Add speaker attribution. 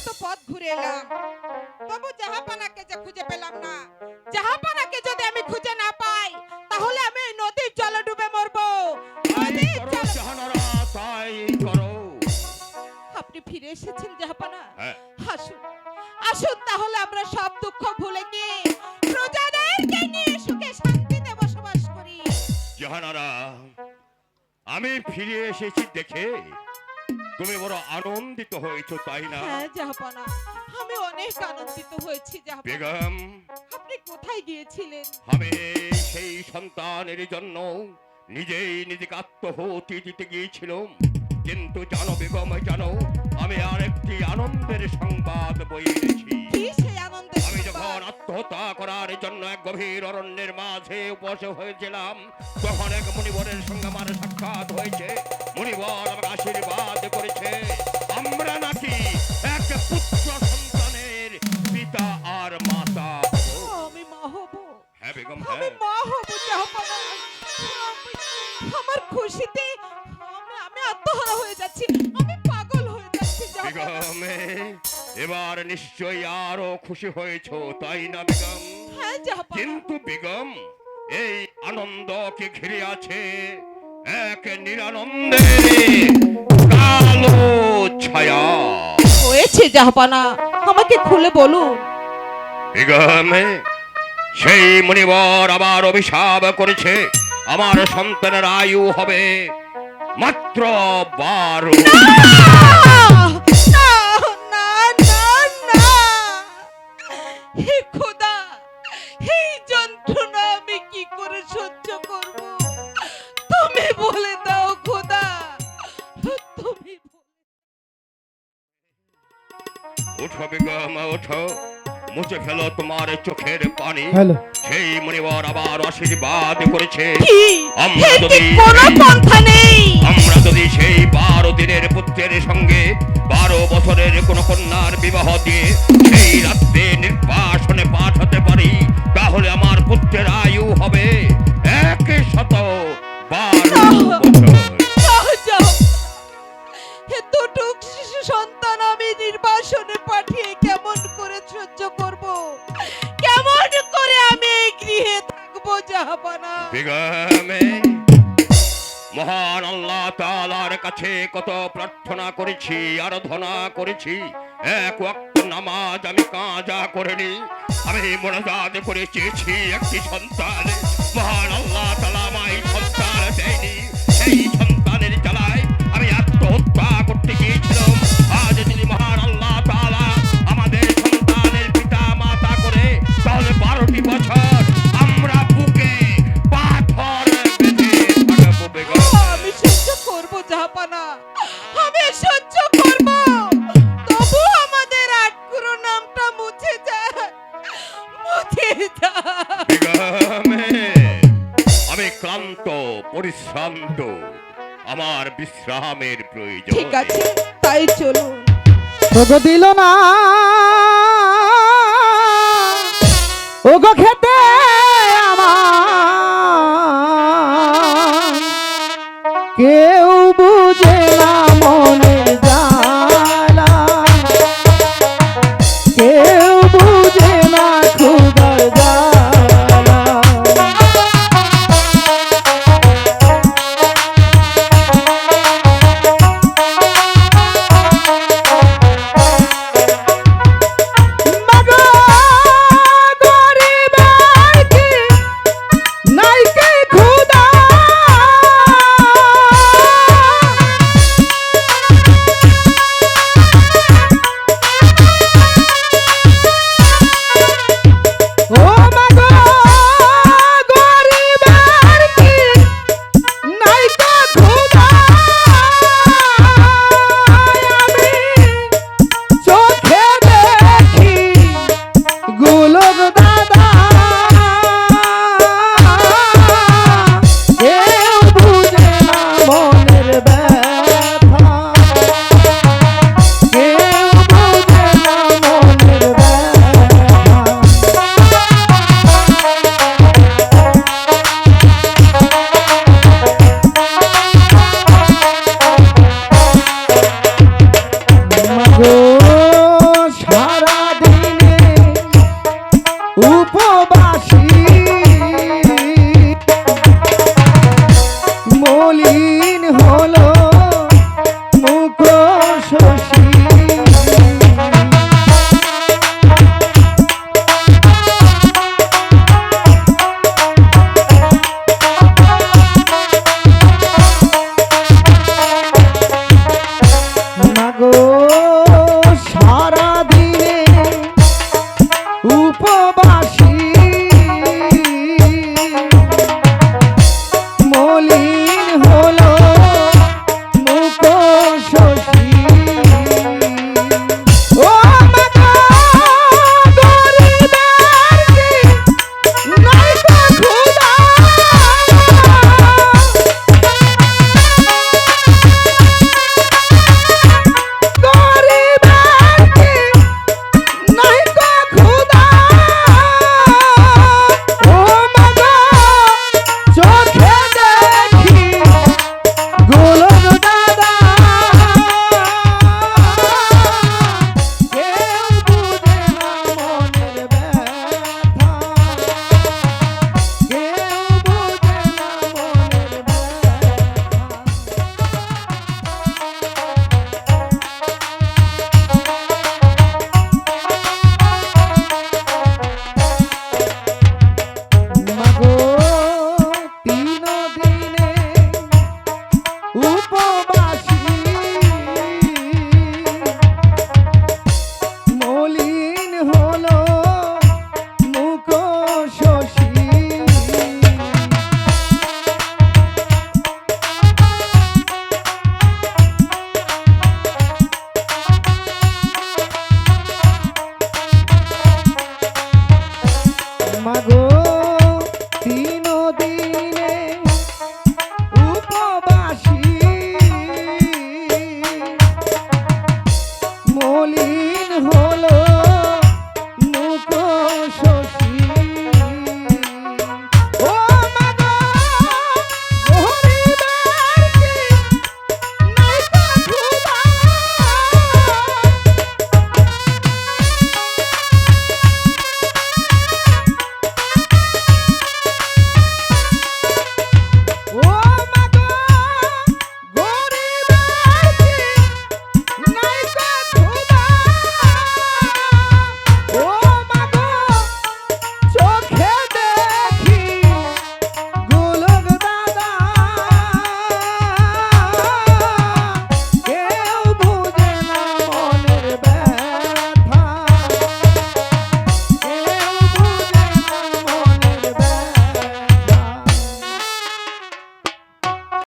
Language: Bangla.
Speaker 1: কত পথ ঘুরে এলাম। তবু জাহাপানাকে যে খুঁজে পেলাম না। জাহাপানাকে যদি আমি খুঁজে না পাই তাহলে আমি নদীর জলে ডুবে মরবো। আপনি ফিরে এসেছেন জাহাপানা?
Speaker 2: হ্যাঁ।
Speaker 1: আসুন। আসুন তাহলে আমরা সব দুঃখ ভুলে গিয়ে প্রজাদেরকে নিয়ে সুখে শান্তিতে বসবাস করি।
Speaker 2: জাহানারা আমি ফিরে এসেছি দেখে তুমি বড় আনন্দিত হয়েছো তাই না?
Speaker 1: হ্যাঁ জাহাপনা। আমি অনেক আনন্দিত হয়েছি জাহাপানা।
Speaker 2: বেগম।
Speaker 1: আপনি কোথায় গিয়েছিলেন?
Speaker 2: আমি সেই সন্তানের জন্য নিজেই নিজেকে আত্মহতি দিতে গিয়েছিলাম। কিন্তু জানো বেগম জানো আমি আরেকটি আনন্দের সংবাদ বই আত্মহত্যা করার জন্য এক গভীর অরণ্যের মাঝে উপসে হয়েছিলাম। তখন এক মুনিবরের সঙ্গে আমার সাক্ষাৎ হয়েছে। মুনিবর আমাকে আশীর্বাদ করেছে। আমরা নাকি এক পুত্র সন্তানের পিতা আর মাতা।
Speaker 1: আমি মা হব।
Speaker 2: হ্যাঁ বেগম
Speaker 1: আমি
Speaker 2: হ্যাঁ
Speaker 1: মা হব আমার খুশিতে আমি আত্মহারা হয়ে যাচ্ছি। আমি পাগল হয়ে যাচ্ছি
Speaker 2: বেগমে এবার নিশ্চয়ই আরও খুশি হয়েছো তাই না বেগম?
Speaker 1: হ্যাঁ
Speaker 2: কিন্তু বেগম এই আনন্দ আনন্দকে ঘিরে আছে? এক নিরানন্দের কালো ছায়া।
Speaker 1: হয়েছে জাহাপানা আমাকে খুলে বলুন।
Speaker 2: বেগমে সেই মনিবর আবার অভিশাপ করেছে। আমার সন্তানের আয়ু হবে মাত্র বারো।
Speaker 1: হে খোদা এই যন্ত্রণা আমি কি করে সহ্য করব? তুমি বলে দাও খোদা তুমি বলে-
Speaker 2: উঠো বেগম উঠো। মুছে ফেলো তোমার চোখের পানি। সেই মনিবর আবার আশীর্বাদ করেছে। আমরা যদি-
Speaker 1: কোনো পন্থা নেই?
Speaker 2: আমরা যদি সেই বারো দিনের পুত্রের সঙ্গে বারো বছরের কোন কন্যার বিবাহ দিয়ে সেই রাত্রে নির্বাসনে মহান আল্লাহ তালার কাছে কত প্রার্থনা করেছি, আরাধনা করেছি। এক ওয়াক্ত নামাজ আমি কাজা করিনি। আমি মোনাজাত করে চেয়েছি একটি সন্তান। মহান আল্লাহ আমি ক্লান্ত পরিশ্রান্ত আমার বিশ্রামের প্রয়োজন।
Speaker 1: ঠিক আছে তাই চলুন।
Speaker 3: ওগো দিল না। ওগো খেতে আমার। কেউ